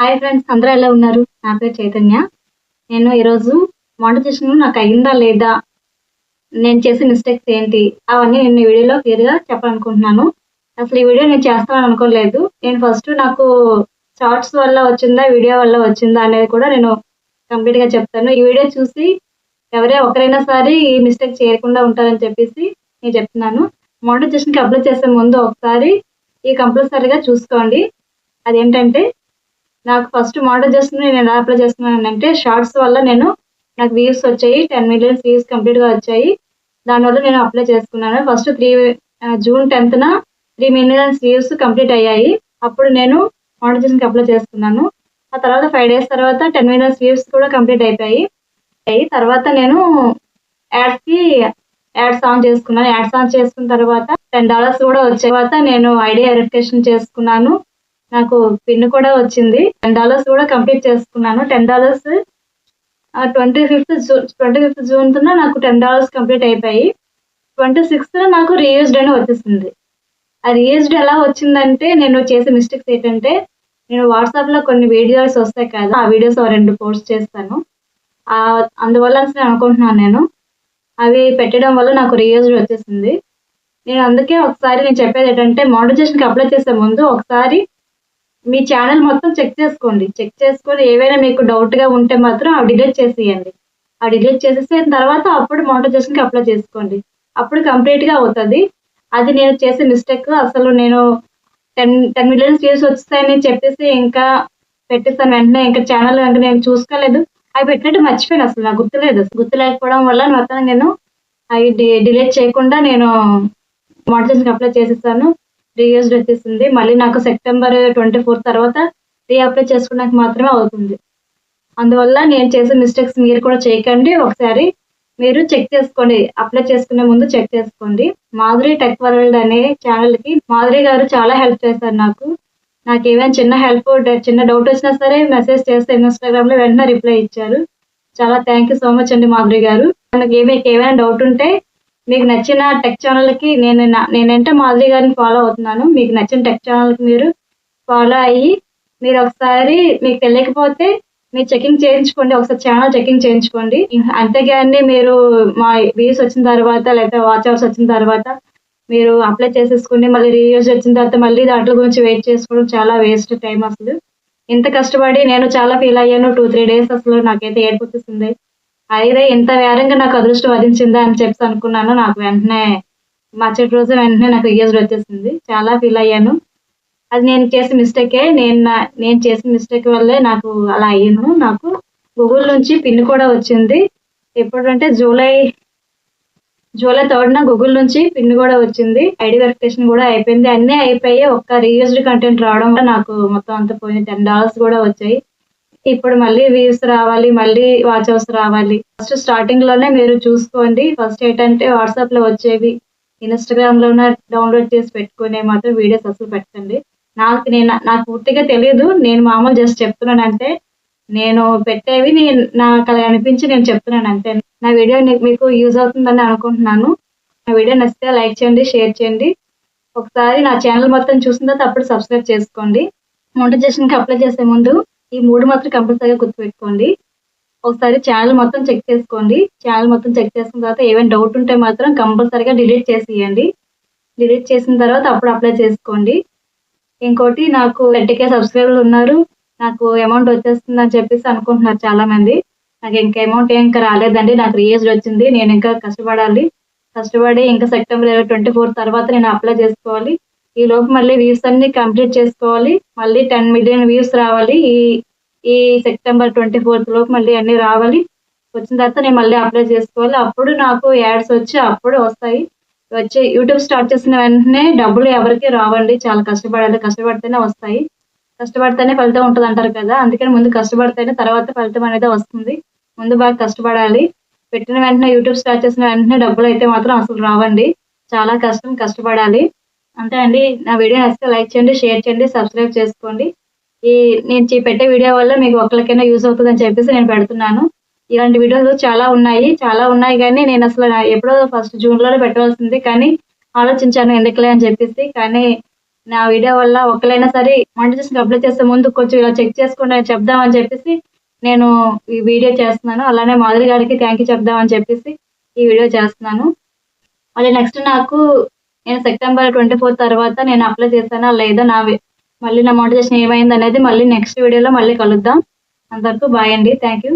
Hi friends అందరూ ఎలా ఉన్నారు? నా పేరు చైతన్య. నేను ఈరోజు వంట చేసిన నాకు అయిందా లేదా? నేను చేసే మిస్టేక్స్ ఏంటి? అవన్నీ నేను వీడియోలో క్లియర్గా చెప్పాలనుకుంటున్నాను. అసలు ఈ వీడియో నేను చేస్తానని అనుకోలేదు. నేను ఫస్ట్ నాకు షార్ట్స్ వల్ల వచ్చిందా వీడియో వల్ల వచ్చిందా అనేది కూడా నేను కంప్లీట్గా చెప్తాను. ఈ వీడియో చూసి ఎవరే ఒకరైనా సరే ఈ మిస్టేక్ చేయకుండా ఉంటారని చెప్పేసి నేను చెప్తున్నాను. మోనిటైజేషన్కి అప్లై చేసే ముందు ఒకసారి ఈ కంపల్సరీగా చూసుకోండి. అదేంటంటే నాకు ఫస్ట్ మోడల్ మోనిటైజేషన్ నేను ఎలా అప్లై చేస్తున్నాను అంటే షార్ట్స్ వల్ల నేను నాకు వ్యూస్ వచ్చాయి టెన్ మిలియన్స్ వ్యూస్ కంప్లీట్గా వచ్చాయి. దానివల్ల నేను అప్లై చేసుకున్నాను. ఫస్ట్ త్రీ జూన్ టెన్త్న త్రీ మిలియన్స్ వ్యూస్ కంప్లీట్ అయ్యాయి. అప్పుడు నేను మోడల్ అప్లై చేసుకున్నాను. ఆ తర్వాత ఫైవ్ డేస్ తర్వాత టెన్ మిలియన్స్ వ్యూస్ కూడా కంప్లీట్ అయిపోయాయి. అయ్యి తర్వాత నేను యాడ్స్కి యాడ్స్ ఆన్ చేసుకున్నాను. యాడ్స్ ఆన్ చేసుకున్న తర్వాత టెన్ డాలర్స్ కూడా వచ్చే తర్వాత నేను ఐడి వెరిఫికేషన్ చేసుకున్నాను. నాకు పిన్ కూడా వచ్చింది. టెన్ డాలర్స్ కూడా కంప్లీట్ చేసుకున్నాను. Ten dollars twenty fifth June twenty fifth June నాకు టెన్ డాలర్స్ కంప్లీట్ అయిపోయి ట్వంటీ సిక్స్త్ నాకు రీయూజ్డ్ అని వచ్చేసింది. ఆ రీయూజ్డ్ ఎలా వచ్చిందంటే నేను చేసే మిస్టేక్స్ ఏంటంటే నేను వాట్సాప్లో కొన్ని వీడియోస్ వస్తాయి కదా ఆ వీడియోస్ రెండు పోస్ట్ చేస్తాను. అందువల్ల నేను అనుకుంటున్నాను నేను. అవి పెట్టడం వల్ల నాకు రీయూజ్డ్ వచ్చేసింది. నేను అందుకే ఒకసారి నేను చెప్పేది ఏంటంటే మోడరేషన్కి అప్లై చేసే ముందు ఒకసారి మీ ఛానల్ మొత్తం చెక్ చేసుకోండి. చెక్ చేసుకొని ఏవైనా మీకు డౌట్గా ఉంటే మాత్రం అవి డిలీట్ చేసేయండి. ఆ డిలీట్ చేసేసిన తర్వాత అప్పుడు మోటోజేషన్కి అప్లై చేసుకోండి. అప్పుడు కంప్లీట్గా అవుతుంది. అది నేను చేసే మిస్టేక్ అసలు నేను టెన్ టెన్ మిలియన్స్ వ్యూస్ వస్తాయని చెప్పేసి ఇంకా పెట్టేస్తాను వెంటనే. ఇంకా ఛానల్ వెంటనే నేను చూసుకోలేదు. అవి పెట్టినట్టు మర్చిపోయాను అసలు. నాకు గుర్తులేదు. గుర్తు లేకపోవడం వల్ల మొత్తం నేను అవి డిలీట్ చేయకుండా నేను మోడరేషన్కి అప్లై చేసేసాను. రీయూజ్డ్ వచ్చేసింది. మళ్ళీ నాకు సెప్టెంబర్ ట్వంటీ ఫోర్ తర్వాత రీ అప్లై చేసుకోవడానికి మాత్రమే అవుతుంది. అందువల్ల నేను చేసే మిస్టేక్స్ మీరు కూడా చేయకండి. ఒకసారి మీరు చెక్ చేసుకోండి. అప్లై చేసుకునే ముందు చెక్ చేసుకోండి. మాధురి టెక్ వరల్డ్ అనే ఛానల్కి మాధురి గారు చాలా హెల్ప్ చేశారు నాకు. నాకు ఏమైనా చిన్న హెల్ప్ చిన్న డౌట్ వచ్చినా సరే మెసేజ్ చేస్తే ఇన్స్టాగ్రామ్లో వెంటనే రిప్లై ఇచ్చారు. చాలా థ్యాంక్ యూ సో మచ్ అండి మాధురి గారు. మనకి మీకు ఏమైనా డౌట్ ఉంటే మీకు నచ్చిన టెక్ ఛానల్కి నేను నేనంటే మాధురి గారిని ఫాలో అవుతున్నాను. మీకు నచ్చిన టెక్ ఛానల్కి మీరు ఫాలో అయ్యి మీరు ఒకసారి మీకు తెలియకపోతే మీరు చెకింగ్ చేయించుకోండి. ఒకసారి ఛానల్ చెకింగ్ చేయించుకోండి. అంతేగాని మీరు మా వ్యూస్ వచ్చిన తర్వాత లేకపోతే వాచ్ అవర్స్ వచ్చిన తర్వాత మీరు అప్లై చేసేసుకుని మళ్ళీ రివ్యూస్ వచ్చిన తర్వాత మళ్ళీ దాంట్లో గురించి వెయిట్ చేసుకోవడం చాలా వేస్ట్ టైం అసలు. ఇంత కష్టపడి నేను చాలా ఫీల్ అయ్యాను. టూ త్రీ డేస్ అసలు నాకైతే ఏడిపోతుంది అయితే ఇంత వేరంగా నాకు అదృష్టం వధించిందా అని చెప్పి అనుకున్నాను. నాకు వెంటనే మచ్చటి రోజు వెంటనే నాకు ఇయర్ వచ్చేసింది. చాలా ఫీల్ అయ్యాను. అది నేను చేసిన మిస్టేకే నేను నేను చేసిన మిస్టేక్ వల్లే నాకు అలా అయ్యాను నాకు గూగుల్ నుంచి పిన్ కూడా వచ్చింది. ఎప్పుడంటే జూలై జూలై థర్డ్న గూగుల్ నుంచి పిన్ కూడా వచ్చింది. ఐడి వెరిఫికేషన్ కూడా అయిపోయింది. అన్నీ అయిపోయి ఒక్క రీయూజ్డ్ కంటెంట్ రావడం వల్ల నాకు మొత్తం అంతా పోయింది. టెన్ డాలర్స్ కూడా వచ్చాయి. ఇప్పుడు మళ్ళీ వ్యూస్ రావాలి మళ్ళీ వాచ్ అవర్స్ రావాలి. ఫస్ట్ స్టార్టింగ్లోనే మీరు చూసుకోండి. ఫస్ట్ ఏంటంటే వాట్సాప్లో వచ్చేవి. ఇన్స్టాగ్రామ్లోనే డౌన్లోడ్ చేసి పెట్టుకునే మాత్రం వీడియోస్ అసలు పెట్టండి. నాకు నేను నాకు పూర్తిగా తెలియదు. నేను మామూలు జస్ట్ చెప్తున్నాను అంటే నేను పెట్టేవి నేను నాకు అలా అనిపించి నేను చెప్తున్నాను అంతే. నా వీడియో మీకు యూజ్ అవుతుందని అనుకుంటున్నాను. నా వీడియో నచ్చితే లైక్ చేయండి షేర్ చేయండి. ఒకసారి నా ఛానల్ మొత్తం చూసిన తర్వాత అప్పుడు సబ్స్క్రైబ్ చేసుకోండి. మోటిజేషన్కి అప్లై చేసే ముందు ఈ మూడు మాత్రం కంపల్సరీగా గుర్తుపెట్టుకోండి. ఒకసారి ఛానల్ మొత్తం చెక్ చేసుకోండి. ఛానల్ మొత్తం చెక్ చేసిన తర్వాత ఏమైనా డౌట్ ఉంటే మాత్రం కంపల్సరీగా డిలీట్ చేసేయండి. డిలీట్ చేసిన తర్వాత అప్పుడు అప్లై చేసుకోండి. ఇంకోటి నాకు ఎట్టికే సబ్స్క్రైబర్లు ఉన్నారు. నాకు అమౌంట్ వచ్చేస్తుంది అని చెప్పేసి అనుకుంటున్నారు చాలా మంది నాకు ఇంకా అమౌంట్ ఏం ఇంకా రాలేదండి. నాకు రీఎస్డ్ వచ్చింది. నేను ఇంకా కష్టపడాలి. కష్టపడి ఇంకా సెప్టెంబర్ ట్వంటీ ఫోర్ తర్వాత నేను అప్లై చేసుకోవాలి. ఈ లోపు మళ్ళీ వ్యూస్ అన్ని కంప్లీట్ చేసుకోవాలి. మళ్ళీ టెన్ మిలియన్ వ్యూస్ రావాలి. ఈ ఈ సెప్టెంబర్ ట్వంటీ ఫోర్త్ లోపు మళ్ళీ అన్ని రావాలి. వచ్చిన తర్వాత నేను మళ్ళీ అప్లై చేసుకోవాలి. అప్పుడు నాకు యాడ్స్ వచ్చి అప్పుడు వస్తాయి. వచ్చి యూట్యూబ్ స్టార్ట్ చేసిన వెంటనే డబ్బులు ఎవరికి రావండి. చాలా కష్టపడాలి. కష్టపడితేనే వస్తాయి. కష్టపడితేనే ఫలితం ఉంటుంది అంటారు కదా. అందుకని ముందు కష్టపడితేనే తర్వాత ఫలితం అనేది వస్తుంది. ముందు బాగా కష్టపడాలి. పెట్టిన వెంటనే యూట్యూబ్ స్టార్ట్ చేసిన వెంటనే డబ్బులు అయితే మాత్రం అసలు రావండి. చాలా కష్టం కష్టపడాలి. అంతే అండి. నా వీడియో నచ్చితే లైక్ చేయండి షేర్ చేయండి సబ్స్క్రైబ్ చేసుకోండి. ఈ నేను పెట్టే వీడియో వల్ల మీకు ఒకరికైనా యూజ్ అవుతుందని చెప్పేసి నేను పెడుతున్నాను. ఇలాంటి వీడియోస్ చాలా ఉన్నాయి. చాలా ఉన్నాయి కానీ నేను అసలు ఎప్పుడో ఫస్ట్ జూన్లోనే పెట్టవలసింది కానీ ఆలోచించాను ఎందుకులే అని చెప్పేసి. కానీ నా వీడియో వల్ల ఒకరైనా సరే మానిటైజేషన్ అప్లై చేసే ముందు కొంచెం ఇలా చెక్ చేసుకోండి అని చెప్దామని చెప్పేసి నేను ఈ వీడియో చేస్తున్నాను. అలానే మాధురి గారికి థ్యాంక్ యూ చెప్దామని చెప్పేసి ఈ వీడియో చేస్తున్నాను. మళ్ళీ నెక్స్ట్ నాకు నేను సెప్టెంబర్ ట్వంటీ ఫోర్ తర్వాత నేను అప్లై చేశానా లేదా నా మళ్ళీ నా మోటివేషన్ ఏమైంది అనేది మళ్ళీ నెక్స్ట్ వీడియోలో మళ్ళీ కలుద్దాం. అంతవరకు బాయ్ అండి. Thank you